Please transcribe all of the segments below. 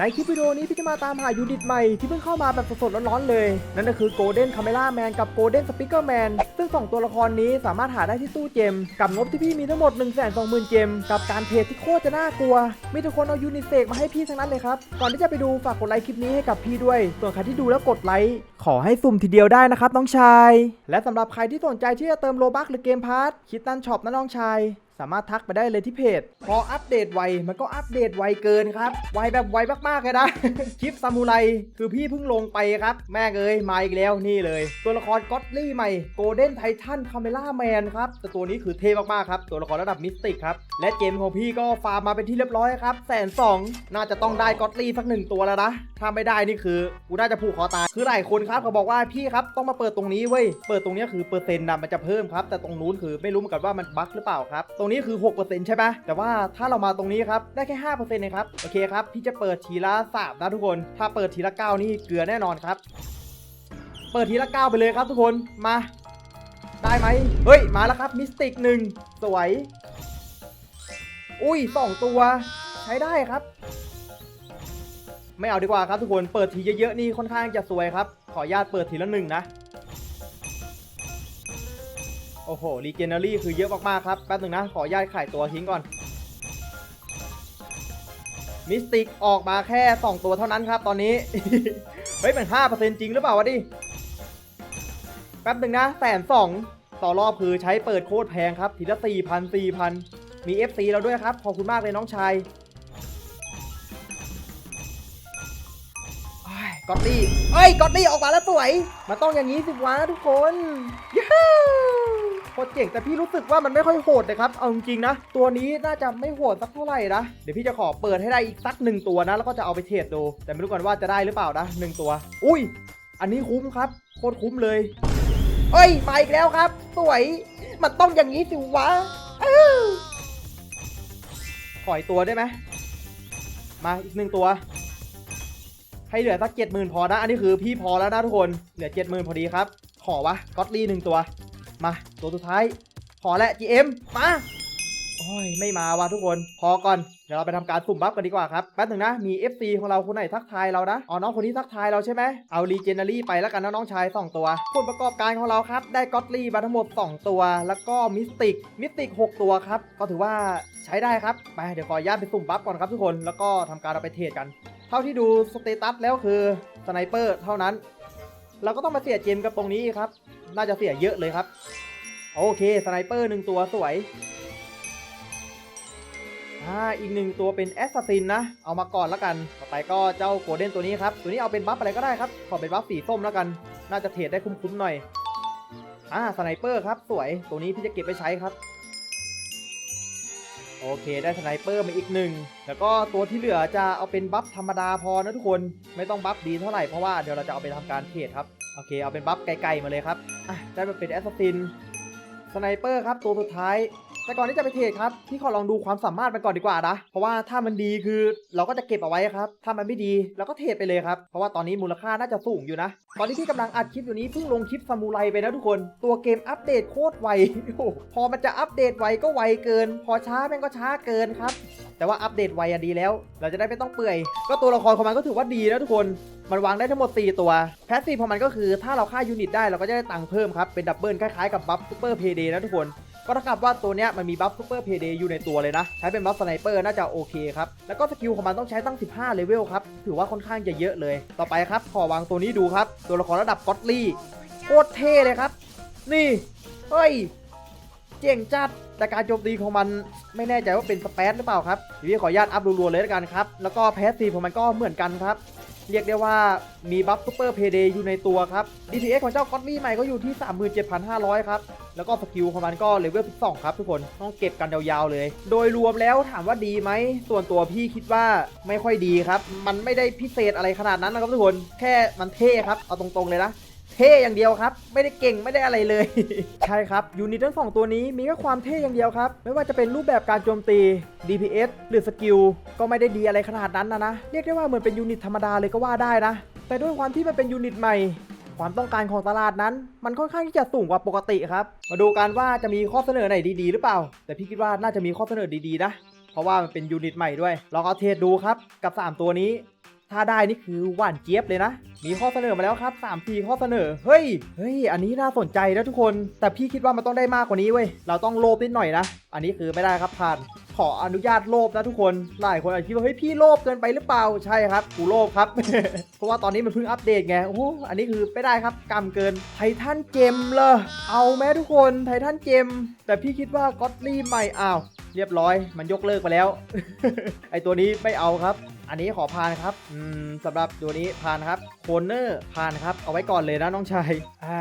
ในคลิปวิดีโอนี้พี่จะมาตามหายูนิตใหม่ที่เพิ่งเข้ามาแบบสดๆร้อนๆเลย นั่นก็คือ Golden Camera Man กับ Golden Speaker Man ซึ่ง 2 ตัวละครนี้สามารถหาได้ที่ตู้เจม กับงบที่พี่มีทั้งหมด 1 2 0 0 0 0 เจม กับการเทรดที่โคตรจะน่ากลัว มีทุกคนเอายูนิตเสกมาให้พี่ทั้งนั้นเลยครับ ก่อนที่จะไปดูฝากกดไลค์คลิปนี้ให้กับพี่ด้วย ส่วนใครที่ดูแล้วกดไลค์ขอให้สุ่มทีเดียวได้นะครับน้องชาย และสำหรับใครที่สนใจที่จะเติมโลบัคหรือเกมพาร์ทคิดตันช็อปนะน้องชาย สามารถทักไปได้เลยที่เพจ พออัปเดตไว มันก็อัปเดตไวเกินครับ ไวแบบไวมากๆเลยนะ คลิปซามูไร คือพี่เพิ่งลงไปครับ แม่เอ้ย มาอีกแล้วนี่เลย ตัวละครก็อตลี่ใหม่โกลเด้นไททันคาเมล่าแมนครับ แต่ตัวนี้คือเท่มากๆครับ ตัวละครระดับมิสติกครับ และเกมของพี่ก็ฟาร์มมาเป็นที่เรียบร้อยครับแสนสองน่าจะต้องได้ก็อตลี่สักหนึ่งตัวแล้วนะ ถ้าไม่ได้นี่คือกูน่าจะผูกคอตาย คือหลายคนครับเขาบอกว่าพี่ครับต้องมาเปิดตรงนี้เว้ย เปิดตรงนี้คือเปอร์เซ็นต์นะมันจะเพิ่มครับ แต่ตรงนู้นคือไม่รู้เหมือนกันว่ามันบั๊กหรือเปล่าครับตรงนี้คือ 6%ใช่ไหมแต่ว่าถ้าเรามาตรงนี้ครับ ได้แค่ 5%เองครับ โอเคครับ พี่จะเปิดทีละสามนะทุกคน ถ้าเปิดทีละ 9 นี่เกลือแน่นอนครับ เปิดทีละ 9 ไปเลยครับทุกคน มา ได้ไหม เฮ้ย มาแล้วครับ มิสติกหนึ่งสวย อุ้ยสองตัว ใช้ได้ครับ ไม่เอาดีกว่าครับทุกคน เปิดทีเยอะๆนี่ค่อนข้างจะสวยครับ ขออนุญาตเปิดทีละหนึ่งนะ โอ้โหรีเจนเนอรี่คือเยอะมากๆครับแป๊บหนึ่งนะ ขออนุญาตขายตัวทิ้งก่อน มิสติกออกมาแค่ 2 ตัวเท่านั้นครับตอนนี้ เฮ้ยเป็น5%จริงหรือเปล่าวะดิ แป๊บหนึ่งนะแสนสองต่อรอบคือใช้เปิดโคตรแพงครับ ทีละ4,000 4,000มี FC เราด้วยครับ ขอบคุณมากเลยน้องชายอ้กอตตี้เอ้ยกอตตี้ออกมาแล้วสวย มันต้องอย่างนี้สิวะทุกคนยูฮูโคตรเจ๋งแต่พี่รู้สึกว่ามันไม่ค่อยโหดเลยครับ เอาจริงๆนะ ตัวนี้น่าจะไม่โหดสักเท่าไหร่นะ เดี๋ยวพี่จะขอเปิดให้ได้อีกสักหนึ่งตัวนะ แล้วก็จะเอาไปเทรดดู แต่ไม่รู้กันว่าจะได้หรือเปล่านะหนึ่งตัว อุ้ย อันนี้คุ้มครับ โคตรคุ้มเลย เอ้ย มาอีกแล้วครับ สวย มันต้องอย่างนี้สิวะขออีกตัวได้ไหม มาอีกหนึ่งตัว ให้เหลือสักเจ็ดหมื่นพอนะ อันนี้คือพี่พอแล้วนะทุกคน เหลือเจ็ดหมื่นพอดีครับ ขอวะก็อตลี่หนึ่งตัว มา ตัวสุดท้าย ขอแหละ GM มา โอ้ย ไม่มาวะทุกคน พอก่อน เดี๋ยวเราไปทำการสุ่มบัฟกันดีกว่าครับ แป๊บหนึ่งนะ มี FC ของเราคนไหนทักทายเรานะ อ๋อ น้องคนนี้ทักทายเราใช่ไหม เอารีเจน a รี่ไปแล้วกันนะน้องชาย 2 ตัว ผลประกอบการของเราครับ ได้ก็อตลี่มาทั้งหมด 2 ตัว แล้วก็มิสติก มิสติก 6 ตัวครับ ก็ถือว่าใช้ได้ครับ ไป เดี๋ยวขออนุญาตไปสุ่มบัฟก่อนครับทุกคน แล้วก็ทำการเอาไปเทรดกัน เท่าที่ดูสเตตัสแล้วคือสไนเปอร์เท่านั้น เราก็ต้องมาเสียเจมกับตรงนี้ครับ น่าจะเสียเยอะเลยครับ โอเคสไนเปอร์หนึ่งตัวสวยอ่าอีกหนึ่งตัวเป็นแอสซัสซินนะ เอามาก่อนแล้วกัน ต่อไปก็เจ้าโกลเด้นตัวนี้ครับ ตัวนี้เอาเป็นบัฟอะไรก็ได้ครับ ขอเป็นบัฟสีส้มแล้วกัน น่าจะเทรดได้คุ้มๆหน่อย อ่าสไนเปอร์ครับ สวย ตัวนี้พี่จะเก็บไปใช้ครับ โอเคได้สไนเปอร์มาอีกหนึ่ง แล้วก็ตัวที่เหลือจะเอาเป็นบัฟธรรมดาพอนะทุกคน ไม่ต้องบัฟดีเท่าไหร่ เพราะว่าเดี๋ยวเราจะเอาไปทำการเทรดครับ โอเค เอาเป็นบัฟไกลๆมาเลยครับ อะ ได้มาเป็นแอสซัสซิน สไนเปอร์ครับ ตัวสุดท้าย แต่ก่อนที่จะไปเทรดครับพี่ขอลองดูความสามารถมันก่อนดีกว่านะ เพราะว่าถ้ามันดีคือเราก็จะเก็บเอาไว้ครับ ถ้ามันไม่ดีเราก็เทรดไปเลยครับ เพราะว่าตอนนี้มูลค่าน่าจะสูงอยู่นะ ตอนที่พี่กำลังอัดคลิปอยู่นี้เพิ่งลงคลิปซามูไรไปนะทุกคน ตัวเกมอัปเดตโคตรไว พอมันจะอัปเดตไวก็ไวเกิน พอช้าแม่งก็ช้าเกินครับ แต่ว่าอัปเดตไวอะดีแล้ว เราจะได้ไม่ต้องเปื่อย ก็ตัวละครของมันก็ถือว่าดีนะทุกคน มันวางได้ทั้งหมด 4 ตัว แพสซีฟของมันก็คือถ้าเราฆ่ายูนิตได้เราก็จะได้ตังค์เพิ่มครับ เป็นดับเบิลคล้ายๆกับบัฟซูเปอร์เพย์เดย์นะทุกคน ก็เท่ากับว่าตัวเนี้ยมันมีบัฟซูเปอร์เพย์เดย์อยู่ในตัวเลยนะ ใช้เป็นบัฟสไนเปอร์น่าจะโอเคครับ แล้วก็สกิลของมันต้องใช้ตั้ง 15 เลเวลครับ ถือว่าค่อนข้างจะเยอะเลย ต่อไปครับ ขอวางตัวนี้ดูครับ ตัวละครระดับก็อตลี่โคตรเท่เลยครับ นี่ เฮ้ย เจ๋งจัดแต่การโจมตีของมันไม่แน่ใจว่าเป็นสเปซหรือเปล่าครับพี่ขออนุญาตอัพรัวๆเลยแล้วกันครับ แล้วก็แพสซีฟของมันก็เหมือนกันครับ เรียกได้ว่ามีบัฟซูเปอร์เพย์เดย์อยู่ในตัวครับ DPS ของเจ้าก็อตลี่ใหม่ก็อยู่ที่ 37,500 ครับ แล้วก็สกิลของมันก็เลเวล12ครับทุกคนต้องเก็บกันยาวๆเลย โดยรวมแล้วถามว่าดีไหม ส่วนตัวพี่คิดว่าไม่ค่อยดีครับ มันไม่ได้พิเศษอะไรขนาดนั้นนะครับทุกคน แค่มันเท่ครับ เอาตรงๆเลยนะ เท่อย่างเดียวครับ ไม่ได้เก่งไม่ได้อะไรเลย ใช่ครับยูนิตทั้งสองตัวนี้มีแค่ความเท่อย่างเดียวครับ ไม่ว่าจะเป็นรูปแบบการโจมตี DPS หรือสกิลก็ไม่ได้ดีอะไรขนาดนั้นนะนะ เรียกได้ว่าเหมือนเป็นยูนิตธรรมดาเลยก็ว่าได้นะ แต่ด้วยความที่มันเป็นยูนิตใหม่ ความต้องการของตลาดนั้น มันค่อนข้างที่จะสูงกว่าปกติครับ มาดูกันว่าจะมีข้อเสนอไหนดีๆ หรือเปล่า แต่พี่คิดว่าน่าจะมีข้อเสนอดีๆนะ เพราะว่ามันเป็นยูนิตใหม่ด้วยลองเอาเทรดดูครับกับ 3 ตัวนี้ ถ้าได้นี่คือหวานเจี๊ยบเลยนะ มีข้อเสนอมาแล้วครับ3 4ข้อเสนอ เฮ้ย เฮ้ย อันนี้น่าสนใจนะทุกคน แต่พี่คิดว่ามันต้องได้มากกว่านี้เว้ย เราต้องโลภนิดหน่อยนะ อันนี้คือไม่ได้ครับผ่าน ขออนุญาตโลภนะทุกคน หลายคนอาจจะคิดว่าเฮ้ยพี่โลภเกินไปหรือเปล่า ใช่ครับ กูโลภครับ เพราะว่าตอนนี้มันเพิ่งอัปเดตไง โอ้โห อันนี้คือไม่ได้ครับกรรมเกิน ไททันเจมเลย เอาแม้ทุกคน ไททันเจม แต่พี่คิดว่าก็อตลี่ใหม่อ้าว เรียบร้อย มันยกเลิกไปแล้ว ไอตัวนี้ไม่เอาครับ อันนี้ขอผ่านครับอืมสำหรับตัวนี้ผ่านครับโคเนอร์ผ่านครับ เอาไว้ก่อนเลยนะน้องชายอ่า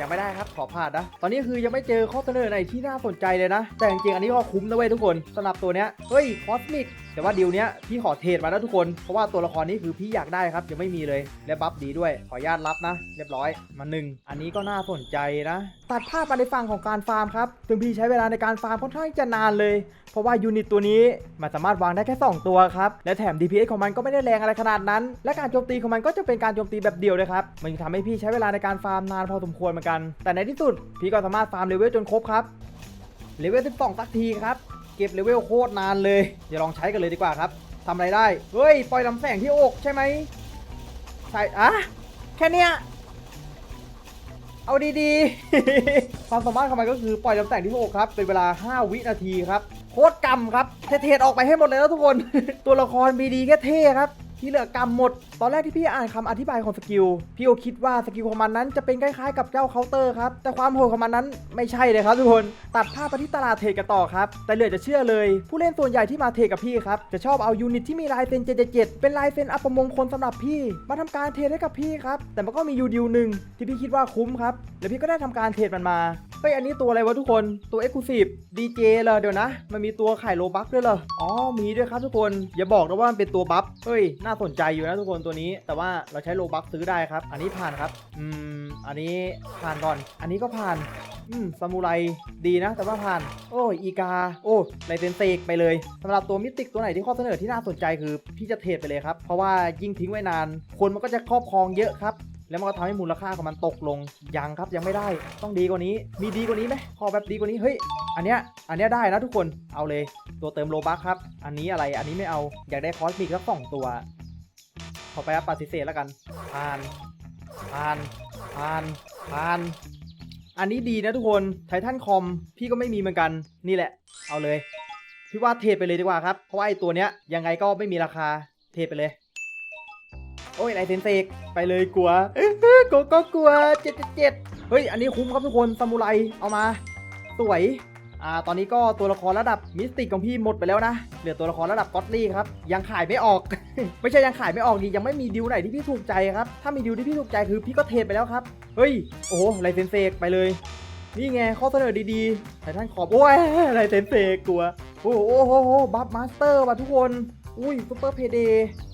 ยังไม่ได้ครับขอผ่านนะ ตอนนี้คือยังไม่เจอข้อเสนอไหนที่น่าสนใจเลยนะ แต่จริงๆอันนี้ก็คุ้มนะเว้ยทุกคนสำหรับตัวเนี้ยเฮ้ยคอสมิกแต่ว่าดีลเนี้ยพี่ขอเทรดมาแล้วทุกคน เพราะว่าตัวละครนี้คือพี่อยากได้ครับยังไม่มีเลยและบัฟดีด้วย ขออนุญาตรับนะ เรียบร้อยมาหนึ่งอันนี้ก็น่าสนใจนะ ตัดภาพมาในฝั่งของการฟาร์มครับซึ่งพี่ใช้เวลาในการฟาร์มค่อนข้างจะนานเลย เพราะว่ายูนิตตัวนี้มันสามารถวางได้แค่ 2 ตัวครับและแถม DPS ของมันก็ไม่ได้แรงอะไรขนาดนั้น และการโจมตีของมันก็จะเป็นการโจมตีแบบเดียวเลยครับมันทำให้พี่ใช้เวลาในการฟาร์มนานพอสมควรเหมือนกัน แต่ในที่สุดพี่ก็สามารถฟาร์มเลเวลจนครบครับเลเวล12สักทีครับเก็บเลเวลโคตรนานเลยเดี๋ยวลองใช้กันเลยดีกว่าครับทำอะไรได้เฮ้ยปล่อยลำแสงที่อกใช่ไหมใช่อะแค่เนี้ยเอาดีๆ ความสามารถของมันก็คือปล่อยลำแสงที่อกครับ เป็นเวลา 5 วินาทีครับ โคตรกำครับ เทรดๆออกไปให้หมดเลยแล้วทุกคน ตัวละครมีดีแค่เท่ครับที่เหลือกำหมด ตอนแรกที่พี่อ่านคำอธิบายของสกิล พี่ก็คิดว่าสกิลของมันนั้นจะเป็นคล้ายๆกับเจ้าเคาน์เตอร์ครับ แต่ความโหดของมันนั้นไม่ใช่เลยครับทุกคน ตัดภาพไปที่ตลาดเทรดกันต่อครับ แต่เหลือจะเชื่อเลย ผู้เล่นส่วนใหญ่ที่มาเทรดกับพี่ครับ จะชอบเอายูนิตที่มีลายเซ็น 777 เป็นลายเซ็นอัปมงคลสำหรับพี่ มาทำการเทรดให้กับพี่ครับ แต่มันก็มียูดิวหนึ่งที่พี่คิดว่าคุ้มครับ แล้วพี่ก็ได้ทำการเทรดมันมา เฮ้ยอันนี้ตัวอะไรวะทุกคนตัว Exclusive DJ เหรอเดี๋ยวนะ มันมีตัวไขายโลบัคด้วยเหรออ๋อมีด้วยครับทุกคนอย่าบอกนะว่ามันเป็นตัวบัฟเฮ้ยน่าสนใจอยู่นะทุกคนตัวนี้ แต่ว่าเราใช้โลบัคซื้อได้ครับ อันนี้ผ่านครับอืมอันนี้ผ่านก่อน อันนี้ก็ผ่านอืมซามูไรดีนะ แต่ว่าผ่าน โอ้ยอีกา โอ้ไลเซนเซกไปเลยสำหรับตัวมิติกตัวไหนที่ข้อเสนอที่น่าสนใจคือพี่จะเทรดไปเลยครับ เพราะว่ายิ่งทิ้งไว้นาน คนมันก็จะครอบครองเยอะครับ แล้วมันก็ทำให้มูลค่าของมันตกลงยังครับยังไม่ได้ต้องดีกว่านี้ มีดีกว่านี้ไหมขอแบบดีกว่านี้เฮ้ยอันเนี้ยอันเนี้ยได้นะทุกคนเอาเลยตัวเติมโลบัคครับ อันนี้อะไรอันนี้ไม่เอาอยากได้คอสมิกสักสองตัวขอไปรับปฏิเสธแล้วกันผ่านผ่านผ่านผ่านอันนี้ดีนะทุกคนไททันคอมพี่ก็ไม่มีเหมือนกันนี่แหละ เอาเลยพี่ว่าเทรดไปเลยดีกว่าครับเพราะว่าไอ้ตัวเนี้ยยังไงก็ไม่มีราคาเทรดไปเลย โอ้ยไลเซนเซกไปเลยกลัวกลัวก็กลัวเจ็ดเจ็ดเฮ้ย อันนี้คุ้มครับทุกคนซามูไรเอามา สวยอ่าตอนนี้ก็ตัวละครระดับมิสติกของพี่หมดไปแล้วนะ เหลือตัวละครระดับก็อตลี่ครับ ยังขายไม่ออก ไม่ใช่ยังขายไม่ออกดียังไม่มีดิวไหนที่พี่ถูกใจครับ ถ้ามีดิวที่พี่ถูกใจคือพี่ก็เทรดไปแล้วครับ เฮ้ย โอ้โหไลเซนเซกไปเลย นี่ไงข้อเสนอดีๆแต่ท่านขอบ โอ้ยไลเซนเซกกลัว โอ้โหบัฟมาสเตอร์ว่ะทุกคน อุ้ยซุปเปอร์เพเด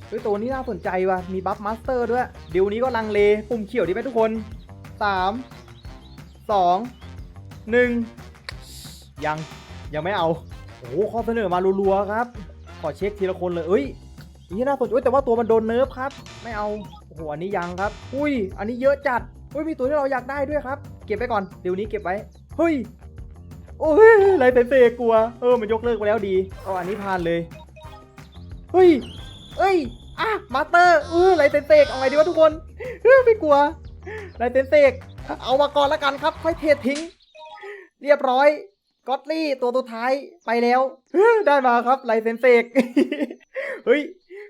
เฮ้ยตัวนี้น่าสนใจว่ะ มีบัฟมาสเตอร์ด้วยเดี๋ยวนี้ก็ลังเล ปุ่มเขียวดีไหมทุกคน 3 2 1 ยัง ยังไม่เอา โอ้โหข้อเสนอมารัวๆครับ ขอเช็คทีละคนเลย เอ้ยนี่น่าสนใจแต่ว่าตัวมันโดนเนิร์ฟครับ ไม่เอา โอ้โห อันนี้ยังครับ อุ้ย อันนี้เยอะจัด อุ้ย มีตัวที่เราอยากได้ด้วยครับ เก็บไว้ก่อนเดี๋ยวนี้เก็บไว้ เฮ้ย โอ้ยไรเซนเซกลัว เออ มันยกเลิกไปแล้วดี เอาอันนี้ผ่านเลย เฮ้ย เอ้ยอะมาสเตอร์เออไรเซนเซกเอาไงดีวะทุกคนเออไม่กลัวไรเซนเซกเอามาก่อนละกันครับ ค่อยเททิ้ง เรียบร้อยก็อตลี่ตัวสุดท้ายไปแล้วได้มาครับไลเซนเซกเฮ้ย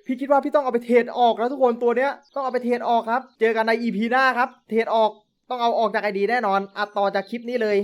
พี่คิดว่าพี่ต้องเอาไปเทรดออกแล้วทุกคนตัวเนี้ยต้องเอาไปเทรดออกครับ เจอกันใน EP หน้าครับ เทรดออกต้องเอาออกจากไอดีแน่นอนอัดต่อจากคลิปนี้เลย